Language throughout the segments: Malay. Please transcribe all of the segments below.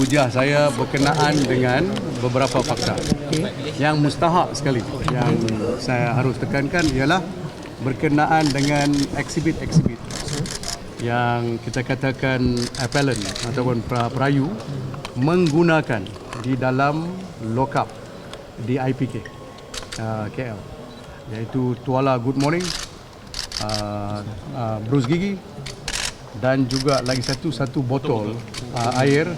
hujah saya berkenaan dengan beberapa fakta. Yang mustahak sekali yang saya harus tekankan ialah berkenaan dengan eksibit-eksibit yang kita katakan appellant ataupun perayu menggunakan di dalam lockup di IPK uh, KL iaitu Tuala Good Morning uh, uh, Bruce Gigi dan juga lagi satu satu botol uh, air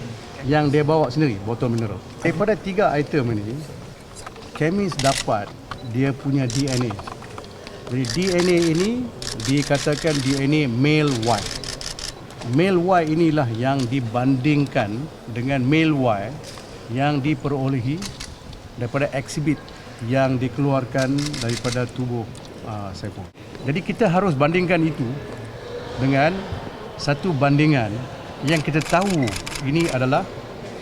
yang dia bawa sendiri botol mineral daripada tiga item ini kemis dapat dia punya DNA jadi DNA ini dikatakan DNA male Y. Male Y inilah yang dibandingkan dengan male Y yang diperolehi daripada eksibit yang dikeluarkan daripada tubuh uh, Saiful. Jadi kita harus bandingkan itu dengan satu bandingan yang kita tahu ini adalah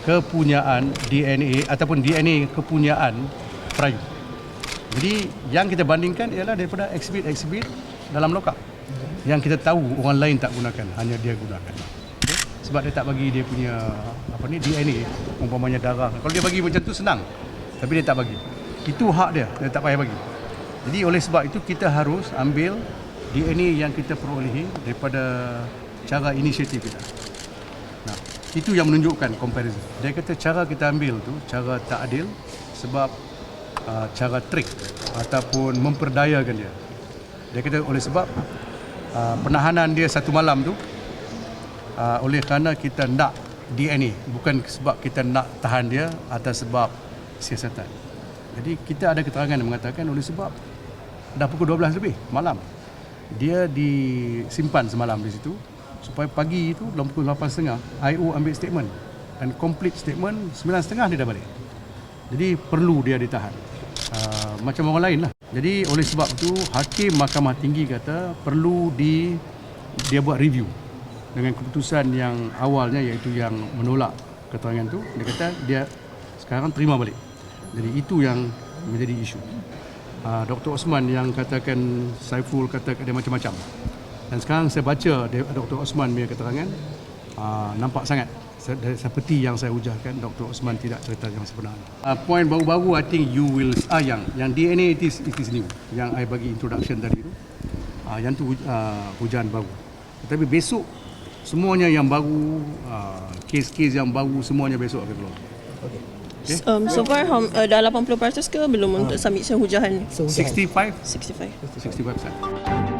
kepunyaan DNA ataupun DNA kepunyaan perayu. Jadi yang kita bandingkan ialah daripada eksibit-eksibit dalam lokap yang kita tahu orang lain tak gunakan, hanya dia gunakan. Sebab dia tak bagi dia punya apa ni DNA, umpamanya darah. Kalau dia bagi macam tu senang. Tapi dia tak bagi. Itu hak dia, dia tak payah bagi. Jadi oleh sebab itu kita harus ambil DNA yang kita perolehi daripada cara inisiatif kita. Itu yang menunjukkan comparison. Dia kata cara kita ambil tu cara tak adil sebab uh, cara trik ataupun memperdayakan dia. Dia kata oleh sebab uh, penahanan dia satu malam tu uh, oleh kerana kita nak DNA bukan sebab kita nak tahan dia atas sebab siasatan. Jadi kita ada keterangan yang mengatakan oleh sebab dah pukul 12 lebih malam dia disimpan semalam di situ supaya pagi itu dalam pukul 8.30 IO ambil statement dan complete statement 9.30 dia dah balik. Jadi perlu dia ditahan. Uh, macam orang lain lah. Jadi oleh sebab itu hakim mahkamah tinggi kata perlu di dia buat review dengan keputusan yang awalnya iaitu yang menolak keterangan tu dia kata dia sekarang terima balik. Jadi itu yang menjadi isu. Uh, Dr. Osman yang katakan Saiful kata dia macam-macam. Dan sekarang saya baca Dr. Osman punya keterangan uh, nampak sangat se- seperti yang saya hujahkan Dr. Osman tidak cerita yang sebenarnya. Uh, point baru-baru I think you will ah yang yang DNA it is it is new yang I bagi introduction tadi tu. Uh, yang tu uh, hujan baru. Tetapi besok semuanya yang baru uh, kes-kes yang baru semuanya besok akan keluar. Um, so far, um, uh, dah 80% ke belum untuk submission hujahan? So, hujan. 65 65. 65%.